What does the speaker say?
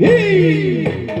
Hey!